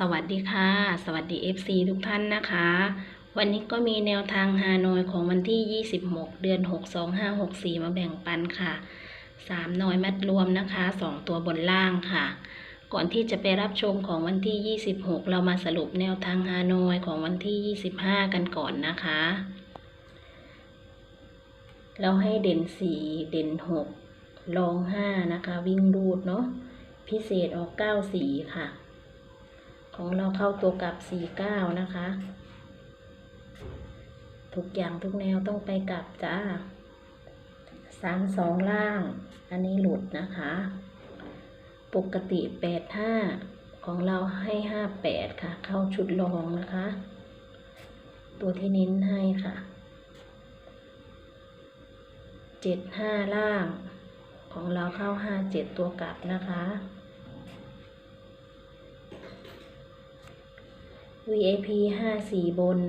สวัสดีค่ะ สวัสดี FC ทุกท่านนะคะ วันนี้ก็มีแนวทางฮานอยของวันที่ 26 เดือน 6 2 5 6 4 มาแบ่งปันค่ะ3น้อยมัดรวมนะคะ 2 ตัวบนล่างค่ะ ก่อนที่จะไปรับชมของวันที่ 26 เรามาสรุปแนวทางฮานอยของวันที่ 25 กันก่อนนะคะ เราให้เด่น 4 เด่น 6 รอง 5 นะคะ วิ่งรูดเนาะพิเศษออก9สีค่ะ ของเราเข้าตัวกับ49นะคะ ทุกอย่างทุกแนวต้องไปกลับจ้า32ล่าง อันนี้หลุดนะคะ ปกติ85ของเราให้58ค่ะ เข้าชุดรองนะคะ ตัวที่นิ้นให้ค่ะ75ล่าง ของเราเข้า57ตัวกลับนะคะ VIP ห้าสี่บน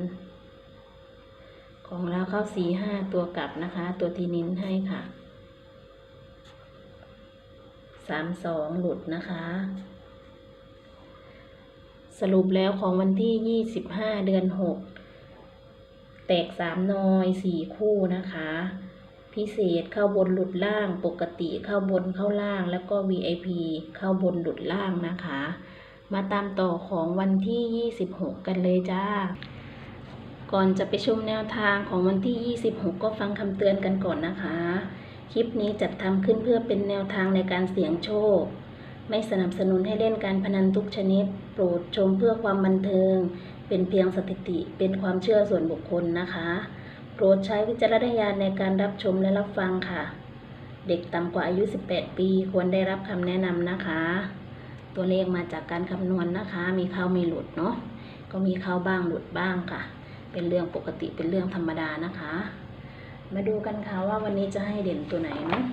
ของเราเข้าสี่ห้าตัวกลับนะคะ ตัวที่นิ้นให้ค่ะสามสองหลุดนะคะ สรุปแล้วของวันที่ยี่สิบห้าเดือนหกแตกสามนอยสี่คู่นะคะ พิเศษเข้าบนหลุดล่างปกติเข้าบนเข้าล่างแล้วก็ VIP เข้าบนหลุดล่างนะคะ มาตามต่อของวันที่ 26 กันเลยจ้า ก่อนจะไปชมแนวทางของวันที่ 26 ก็ฟังคำเตือนกันก่อนนะคะ คลิปนี้จัดทำขึ้นเพื่อเป็นแนวทางในการเสี่ยงโชค ไม่สนับสนุนให้เล่นการพนันทุกชนิด โปรดชมเพื่อความบันเทิง เป็นเพียงสถิติ เป็นความเชื่อส่วนบุคคลนะคะ โปรดใช้วิจารณญาณในการรับชมและรับฟังค่ะ เด็กต่ำกว่าอายุ 18 ปีควรได้รับคำแนะนำนะคะ ตัวเลขมาจากการคำนวณนนะคะ มีเข้ามีหลุดเนาะก็มีเข้าบ้างหลุดบ้างค่ะ เป็นเรื่องปกติเป็นเรื่องธรรมดานะคะ มาดูกันค่ะว่าวันนี้จะให้เด่นตัวไหนเนาะ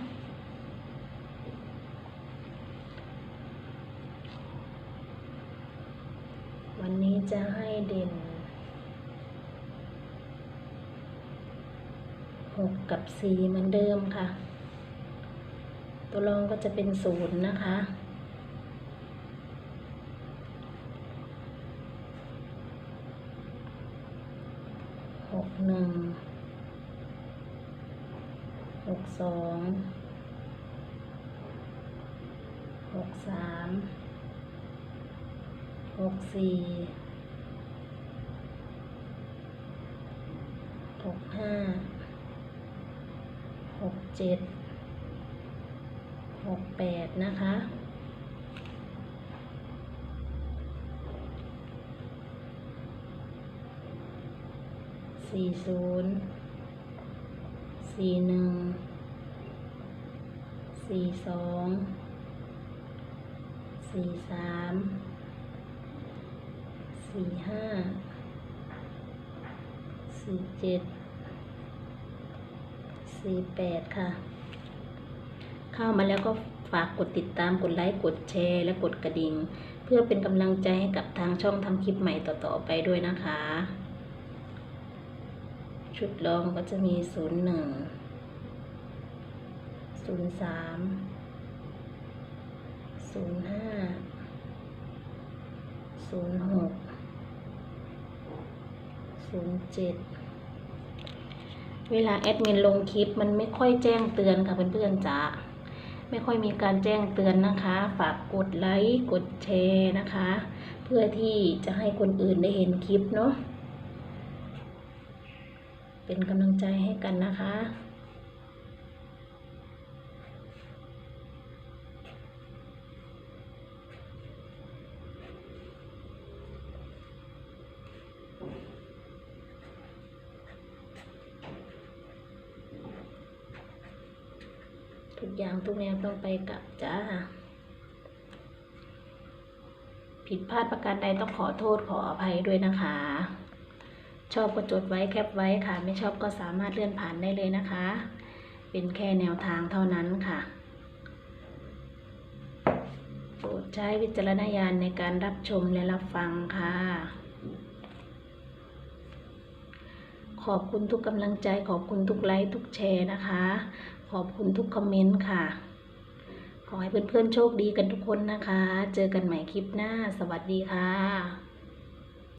วันนี้จะให้เด่นหกกับสี่เหมือนเดิมค่ะ ตัวรองก็จะเป็นศูนย์นะคะ ห กหนึ่งหกสองหกสามหกสี่หกห้าหกเจ็ดหกแปดนะคะ สี่ศูนย์สี่หนึ่งสี่สองสี่สามสี่ห้าสี่เจ็ดสี่แปดค่ะ เข้ามาแล้วก็ฝากกดติดตามกดไลค์กดแชร์และกดกระดิ่ง เพื่อเป็นกำลังใจให้กับทางช่องทำคลิปใหม่ต่อๆไปด้วยนะคะ ชุดรองก็จะมีศูนย์หนึ่งศูนย์สามศูนย์ห้าศูนย์หกศูนย์เจ็ดเวลาแอดมินลงคลิปมันไม่ค่อยแจ้งเตือนค่ะเพื่อนๆจ๋าไม่ค่อยมีการแจ้งเตือนนะคะ ฝากกดไลค์ กดแชร์นะคะ เพื่อที่จะให้คนอื่นได้เห็นคลิปเนาะ เป็นกำลังใจให้กันนะคะ ทุกอย่างทุกแนวต้องไปกับจ้าผิดพลาดประการใดต้องขอโทษขออภัยด้วยนะคะ ชอบก็จดไว้แคปไว้ค่ะ ไม่ชอบก็สามารถเลื่อนผ่านได้เลยนะคะ เป็นแค่แนวทางเท่านั้นค่ะโปรดใช้วิจารณญาณในการรับชมและรับฟังค่ะ ขอบคุณทุกกำลังใจ ขอบคุณทุกไลค์ทุกแชร์นะคะ ขอบคุณทุกคอมเมนต์ค่ะขขอให้เพื่อนๆโชคดีกันทุกคนนะคะ เจอกันใหม่คลิปหน้า สวัสดีค่ะ